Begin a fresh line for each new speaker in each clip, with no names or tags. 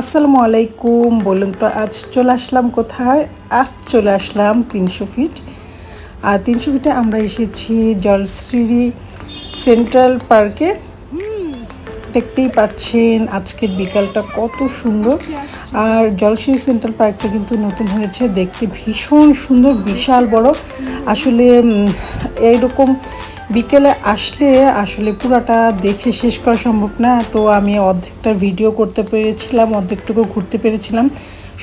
আসসালামু আলাইকুম, বলুন তো আজ চলে আসলাম কোথায়? আজ চলে আসলাম তিনশো ফিট। আর তিনশো ফিটে আমরা এসেছি জলশ্রী সেন্ট্রাল পার্কে। দেখতেই পাচ্ছেন আজকের বিকালটা কত সুন্দর। আর জলশ্রী সেন্ট্রাল পার্কটা কিন্তু নতুন হয়েছে, দেখতে ভীষণ সুন্দর, বিশাল বড়। আসলে এইরকম বিকেলে আসলে আসলে পুরাটা দেখে শেষ করা সম্ভব না। তো আমি অর্ধেকটা ভিডিও করতে পেরেছিলাম, অর্ধেকটুকু ঘুরতে পেরেছিলাম।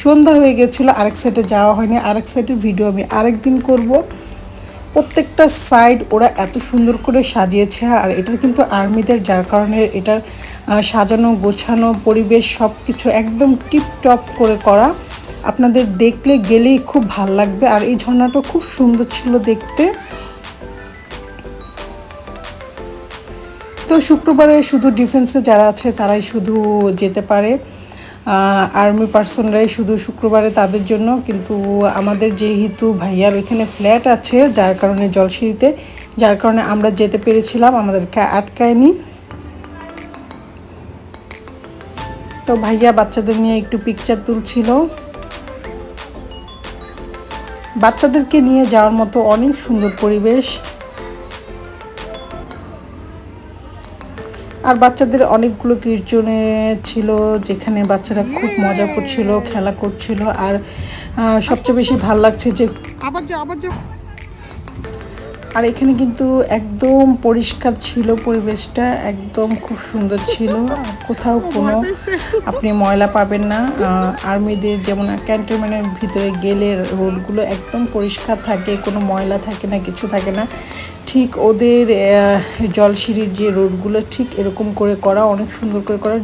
সন্ধ্যা হয়ে গেছিল, আরেক সাইডে যাওয়া হয়নি। আরেক সাইডের ভিডিও আমি আরেক দিন করব। প্রত্যেকটা সাইড ওরা এত সুন্দর করে সাজিয়েছে, আর এটা কিন্তু আর্মিদের, যার কারণে এটার সাজানো, গোছানো, পরিবেশ সব কিছু একদম টিপ টপ করে করা। আপনাদের দেখলে গেলেই খুব ভালো লাগবে, আর এই ঝর্ণাটা খুব সুন্দর ছিল দেখতে। তো শুক্রবারে শুধু ডিফেন্সে যারা আছে তারাই শুধু যেতে পারে। আর্মি পার্সনরাই শুধু শুক্রবারে তাদের জন্য, কিন্তু আমাদের যেহেতু ভাইয়ার ওইখানে ফ্ল্যাট আছে, যার কারণে জলসিঁড়িতে, যার কারণে আমরা যেতে পেরেছিলাম, আমাদেরকে আটকায়নি। তো ভাইয়া বাচ্চাদের নিয়ে একটু পিকচার তুলছিল। বাচ্চাদেরকে নিয়ে যাওয়ার মতো অনেক সুন্দর পরিবেশ। আর বাচ্চাদের অনেকগুলো কীর্তনে ছিল যেখানে বাচ্চারা খুব মজা করছিল খেলা করছিল আর সবচেয়ে বেশি ভালো লাগছে যে
আবার আবার
আর এখানে কিন্তু একদম পরিষ্কার ছিল পরিবেশটা একদম খুব সুন্দর ছিল। কোথাও কোনো আপনি ময়লা পাবেন না। আর্মিদের যেমন ক্যান্টনমেন্টের ভিতরে গেলে রোডগুলো একদম পরিষ্কার থাকে কোনো ময়লা থাকে না কিছু থাকে না। ঠিক ওদের জলসিঁড়ির যে রোডগুলো ঠিক এরকম করে করা, অনেক সুন্দর করে করা।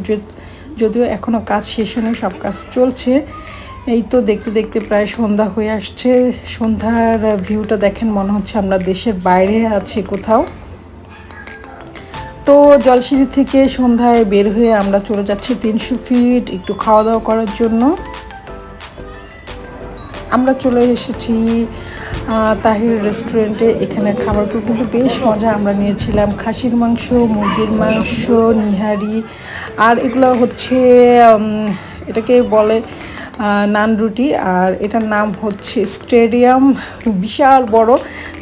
যদিও এখনও কাজ শেষ হয়নি, সব কাজ চলছে। এই তো দেখতে দেখতে প্রায় সন্ধ্যা হয়ে আসছে। সন্ধ্যার ভিউটা দেখেন, মনে হচ্ছে আমরা দেশের বাইরে আছি কোথাও। তো জলসিঁড়ি থেকে সন্ধ্যায় বের হয়ে আমরা চলে যাচ্ছি তিনশো ফিট একটু খাওয়া দাওয়া করার জন্য। আমরা চলে এসেছি তাহির রেস্টুরেন্টে এখানে খাবারগুলো কিন্তু বেশ মজা আমরা নিয়েছিলাম। খাসির মাংস, মুরগির মাংস, নিহারি, আর এগুলো হচ্ছে এটাকে বলে নান রুটি আর এটার নাম হচ্ছে স্টেডিয়াম। বিশাল বড়,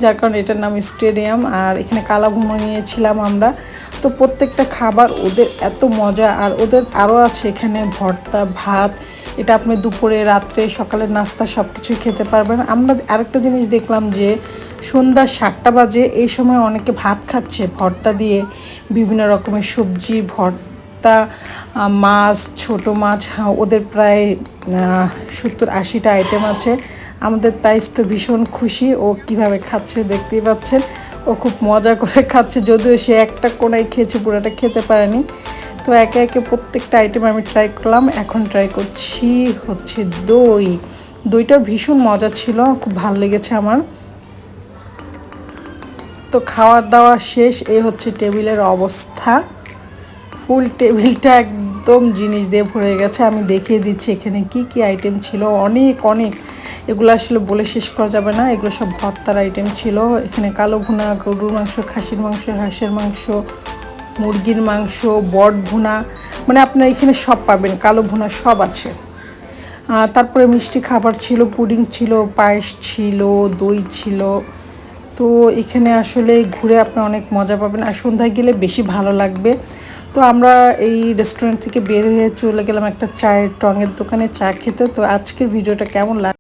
যার কারণে এটার নাম স্টেডিয়াম। আর এখানে কালা ভুনো নিয়েছিলাম আমরা। তো প্রত্যেকটা খাবার ওদের এত মজা। আর ওদের আরও আছে এখানে ভর্তা, ভাত। এটা আপনি দুপুরে, রাত্রে, সকালের নাস্তা সব কিছুই খেতে পারবেন। আমরা আরেকটা জিনিস দেখলাম যে সন্ধ্যা সাতটা বাজে, এই সময় অনেকে ভাত খাচ্ছে ভর্তা দিয়ে। বিভিন্ন রকমের সবজি, ভর্তা আহ, মাছ ছোট মাছ হ্যাঁ, ওদের প্রায় সত্তর আশিটা আইটেম আছে। আমাদের তাইফ তো ভীষণ খুশি ও কীভাবে খাচ্ছে দেখতেই পাচ্ছেন। ও খুব মজা করে খাচ্ছে যদিও সে একটা কোনায় খেয়েছে পুরোটা খেতে পারেনি। তো একে একে প্রত্যেকটা আইটেম আমি ট্রাই করলাম এখন ট্রাই করছি হচ্ছে দই। দইটা ভীষণ মজা ছিল খুব ভালো লেগেছে আমার। তো খাওয়া দাওয়া শেষ এই হচ্ছে টেবিলের অবস্থা। ফুল টেবিলটা একদম জিনিস দিয়ে ভরে গেছে। আমি দেখিয়ে দিচ্ছি এখানে কি কি আইটেম ছিল। অনেক অনেক। এগুলো আসলে বলে শেষ করা যাবে না। এগুলো সব ভর্তার আইটেম ছিল। এখানে কালো ভুনা, গরুর মাংস, খাসির মাংস, হাঁসের মাংস, মুরগির মাংস, বট ভুনা। মানে আপনার এখানে সব পাবেন। কালো ভুনা সব আছে। তারপরে মিষ্টি খাবার ছিল, পুডিং ছিল, পায়েস ছিল, দই ছিল। তো এখানে আসলে ঘুরে আপনি অনেক মজা পাবেন। আর সন্ধ্যায় গেলে বেশি ভালো লাগবে। তো আমরা এই রেস্টুরেন্ট থেকে বের হয়ে চলে গেলাম একটা চায়ের টঙের দোকানে চা খেতে। তো আজকের ভিডিওটা কেমন লাগ